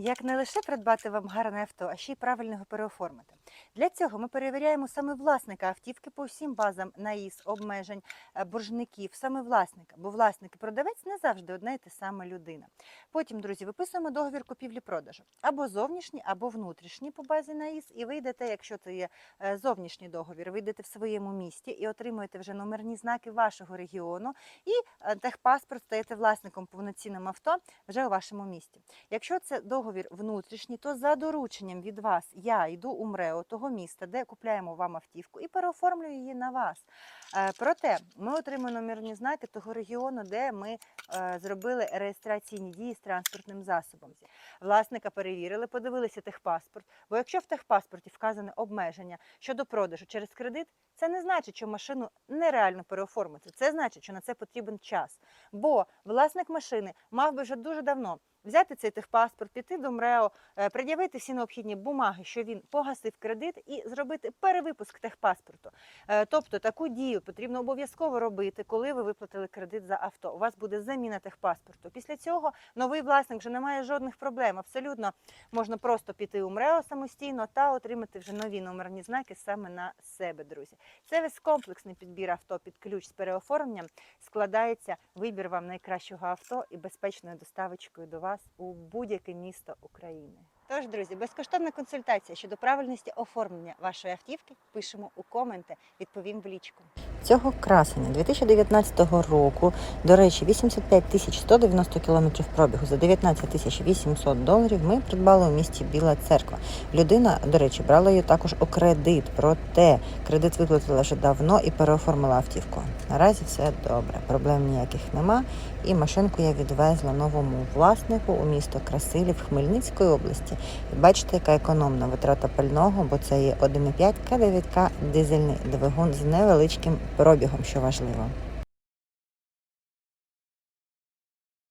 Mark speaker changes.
Speaker 1: Як не лише придбати вам гарне авто, а ще й правильно його переоформити. Для цього ми перевіряємо саме власника автівки по всім базам наїзд, обмежень, е, боржників, саме власника, бо власник і продавець не завжди одна і та сама людина. Потім, друзі, виписуємо договір купівлі-продажу або зовнішній, або внутрішній по базі наїзд, і ви йдете, якщо це є е, зовнішній договір, ви йдете в своєму місті і отримуєте вже номерні знаки вашого регіону, і е, техпаспорт стаєте власником повноцінним авто вже у вашому місті. Якщо це договір внутрішній, то за дорученням від вас я йду у МРЕО того міста, де купляємо вам автівку, і переоформлюю її на вас. Е, Проте ми отримуємо номерні знаки того регіону, де ми е, зробили реєстраційні дії з транспортним засобом. Власника перевірили, подивилися техпаспорт. Бо якщо в техпаспорті вказане обмеження щодо продажу через кредит, це не значить, що машину нереально переоформити. Це значить, що на це потрібен час. Бо власник машини мав би вже дуже давно взяти цей техпаспорт, піти до МРЕО, е, пред'явити всі необхідні бумаги, що він погасив кредит, і зробити перевипуск техпаспорту. Е, Тобто таку дію потрібно обов'язково робити, коли ви виплатили кредит за авто. У вас буде заміна техпаспорту. Після цього новий власник вже не має жодних проблем. Абсолютно можна просто піти у МРЕО самостійно та отримати вже нові номерні знаки саме на себе, друзі. Це весь комплексний підбір авто під ключ з переоформленням складається вибір вам найкращого авто і безпечною доставочкою до вас у будь-яке місто України. Тож, друзі, безкоштовна консультація щодо правильності оформлення вашої автівки пишемо у коменти, відповім в лічку. Цього красення 2019 року, до речі, 85 тисяч 190 кілометрів пробігу за 19 тисяч 800 доларів ми придбали у місті Біла Церква. Людина, до речі, брала її також у кредит, проте кредит виплатила вже давно і переоформила автівку. Наразі все добре, проблем ніяких нема. І машинку я відвезла новому власнику у місто Красилів Хмельницької області. І бачите, яка економна витрата пального, бо це є 1,5 К9К дизельний двигун з невеличким пробігом, що важливо.